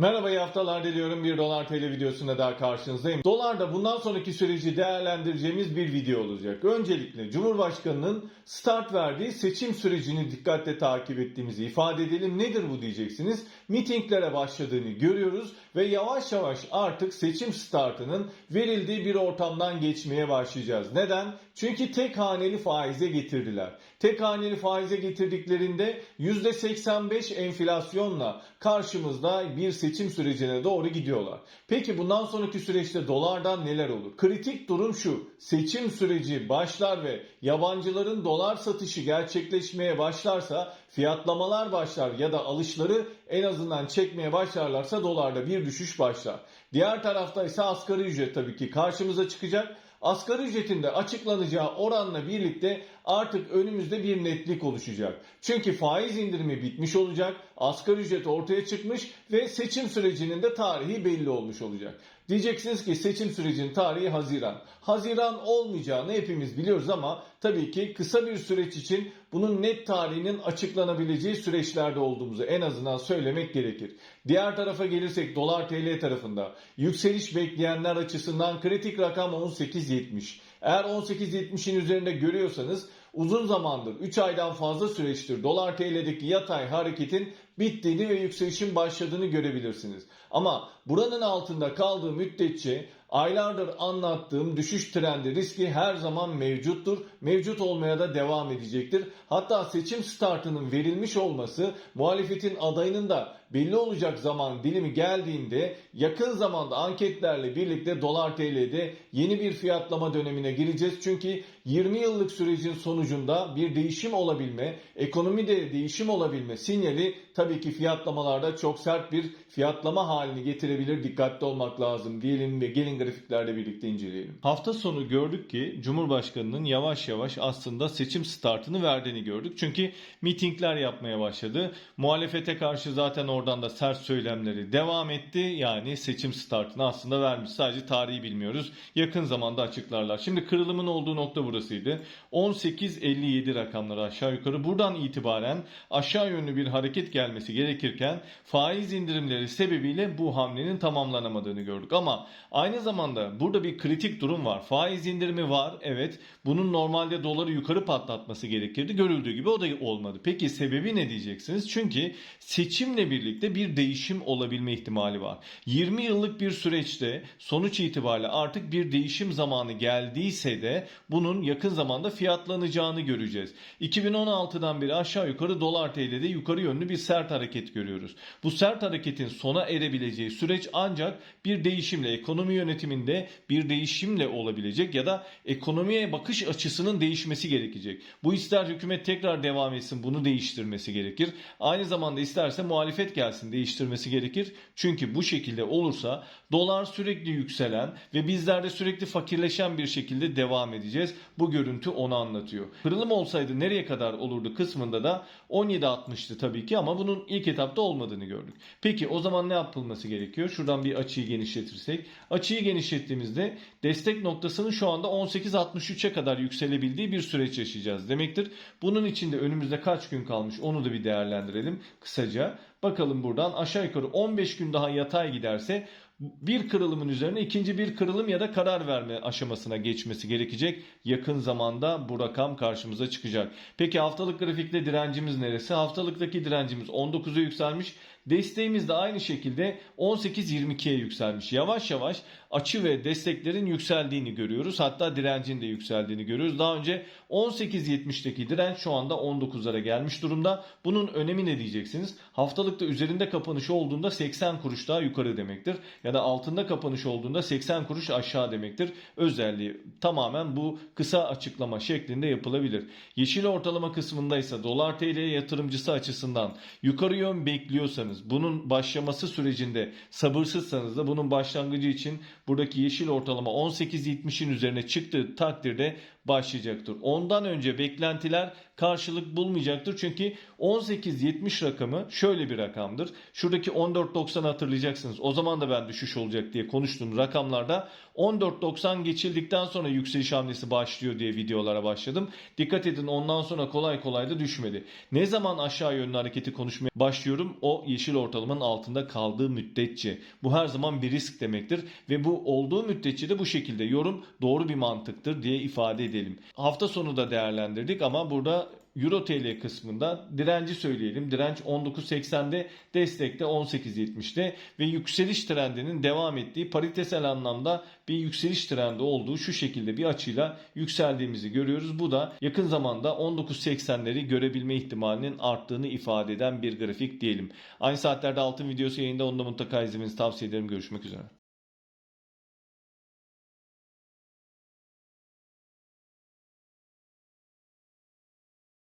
Merhaba iyi haftalar diliyorum. 1 dolar TL videosunda daha karşınızdayım. Dolarda bundan sonraki süreci değerlendireceğimiz bir video olacak. Öncelikle Cumhurbaşkanı'nın start verdiği seçim sürecini dikkatle takip ettiğimizi ifade edelim. Nedir bu diyeceksiniz. Mitinglere başladığını görüyoruz ve yavaş yavaş artık seçim startının verildiği bir ortamdan geçmeye başlayacağız. Neden? Çünkü tek haneli faize getirdiler. Tek haneli faize getirdiklerinde %85 enflasyonla karşımızda bir seçim sürecine doğru gidiyorlar. Peki bundan sonraki süreçte dolardan neler olur? Kritik durum şu. Seçim süreci başlar ve yabancıların dolar satışı gerçekleşmeye başlarsa fiyatlamalar başlar ya da alışları en azından çekmeye başlarlarsa dolarda bir düşüş başlar. Diğer tarafta ise asgari ücret tabii ki karşımıza çıkacak. Asgari ücretin de açıklanacağı oranla birlikte artık önümüzde bir netlik oluşacak. Çünkü faiz indirimi bitmiş olacak, asgari ücret ortaya çıkmış ve seçim sürecinin de tarihi belli olmuş olacak. Diyeceksiniz ki seçim sürecinin tarihi Haziran. Haziran olmayacağını hepimiz biliyoruz ama tabii ki kısa bir süreç için bunun net tarihinin açıklanabileceği süreçlerde olduğumuzu en azından söylemek gerekir. Diğer tarafa gelirsek dolar TL tarafında yükseliş bekleyenler açısından kritik rakam 18.70. Eğer 18.70'in üzerinde görüyorsanız uzun zamandır 3 aydan fazla süreçtir dolar TL'deki yatay hareketin bittiğini ve yükselişin başladığını görebilirsiniz. Ama buranın altında kaldığı müddetçe aylardır anlattığım düşüş trendi riski her zaman mevcuttur. Mevcut olmaya da devam edecektir. Hatta seçim startının verilmiş olması muhalefetin adayının da belli olacak zaman dilimi geldiğinde yakın zamanda anketlerle birlikte dolar TL'de yeni bir fiyatlama dönemine gireceğiz. Çünkü 20 yıllık sürecin sonucunda bir değişim olabilme, ekonomide değişim olabilme sinyali tabii ki fiyatlamalarda çok sert bir fiyatlama halini getirebilir. Dikkatli olmak lazım diyelim ve gelin grafiklerle birlikte inceleyelim. Hafta sonu gördük ki Cumhurbaşkanı'nın yavaş yavaş aslında seçim startını verdiğini gördük. Çünkü mitingler yapmaya başladı. Muhalefete karşı zaten oradan da sert söylemleri devam etti. Yani seçim startını aslında vermiş. Sadece tarihi bilmiyoruz. Yakın zamanda açıklarlar. Şimdi kırılımın olduğu nokta burasıydı. 18.57 rakamları aşağı yukarı. Buradan itibaren aşağı yönlü bir hareket gelmesi gerekirken faiz indirimleri sebebiyle bu hamlenin tamamlanamadığını gördük. Ama aynı zamanda burada bir kritik durum var. Faiz indirimi var. Evet. Bunun normalde doları yukarı patlatması gerekirdi. Görüldüğü gibi o da olmadı. Peki sebebi ne diyeceksiniz? Çünkü seçimle birlikte bir değişim olabilme ihtimali var. 20 yıllık bir süreçte sonuç itibariyle artık bir değişim zamanı geldiyse de bunun yakın zamanda fiyatlanacağını göreceğiz. 2016'dan beri aşağı yukarı dolar TL'de yukarı yönlü bir sert hareket görüyoruz. Bu sert hareketin sona erebileceği süreç ancak bir değişimle, ekonomi yönetiminde bir değişimle olabilecek ya da ekonomiye bakış açısının değişmesi gerekecek. Bu ister hükümet tekrar devam etsin bunu değiştirmesi gerekir. Aynı zamanda isterse muhalefet gelsin değiştirmesi gerekir. Çünkü bu şekilde olursa dolar sürekli yükselen ve bizler de sürekli fakirleşen bir şekilde devam edeceğiz. Bu görüntü onu anlatıyor. Kırılım olsaydı nereye kadar olurdu kısmında da 17.60'tı tabii ki ama bunun ilk etapta olmadığını gördük. Peki o zaman ne yapılması gerekiyor? Şuradan bir açıyı genişletirsek. Açıyı genişlettiğimizde destek noktasının şu anda 18.63'e kadar yükselebildiği bir süreç yaşayacağız demektir. Bunun için de önümüzde kaç gün kalmış onu da bir değerlendirelim kısaca. Bakalım buradan aşağı yukarı 15 gün daha yatay giderse bir kırılımın üzerine ikinci bir kırılım ya da karar verme aşamasına geçmesi gerekecek. Yakın zamanda bu rakam karşımıza çıkacak. Peki haftalık grafikte direncimiz neresi? Haftalıktaki direncimiz 19'a yükselmiş. Desteğimiz de aynı şekilde 18-22'ye yükselmiş. Yavaş yavaş açı ve desteklerin yükseldiğini görüyoruz. Hatta direncin de yükseldiğini görüyoruz. Daha önce 18.70'deki direnç şu anda 19'lara gelmiş durumda. Bunun önemi ne diyeceksiniz? Haftalıkta üzerinde kapanış olduğunda 80 kuruş daha yukarı demektir. Ya da altında kapanış olduğunda 80 kuruş aşağı demektir. Özelliği tamamen bu kısa açıklama şeklinde yapılabilir. Yeşil ortalama kısmında ise dolar TL yatırımcısı açısından yukarı yön bekliyorsanız bunun başlaması sürecinde sabırsızsanız da bunun başlangıcı için buradaki yeşil ortalama 18.70'in üzerine çıktığı takdirde başlayacaktır. Ondan önce beklentiler karşılık bulmayacaktır. Çünkü 18.70 rakamı şöyle bir rakamdır. Şuradaki 14.90 hatırlayacaksınız. O zaman da ben düşüş olacak diye konuştuğum rakamlarda 14.90 geçildikten sonra yükseliş hamlesi başlıyor diye videolara başladım. Dikkat edin ondan sonra kolay kolay da düşmedi. Ne zaman aşağı yönlü hareketi konuşmaya başlıyorum o yeşil ortalamanın altında kaldığı müddetçe. Bu her zaman bir risk demektir ve bu olduğu müddetçe de bu şekilde yorum doğru bir mantıktır diye ifade edelim. Hafta sonu da değerlendirdik ama burada Euro TL kısmında direnci söyleyelim. Direnç 19.80'de, destekte 18.70'te ve yükseliş trendinin devam ettiği paritesel anlamda bir yükseliş trendi olduğu şu şekilde bir açıyla yükseldiğimizi görüyoruz. Bu da yakın zamanda 19.80'leri görebilme ihtimalinin arttığını ifade eden bir grafik diyelim. Aynı saatlerde altın videosu yayında onu da mutlaka izlemenizi tavsiye ederim. Görüşmek üzere.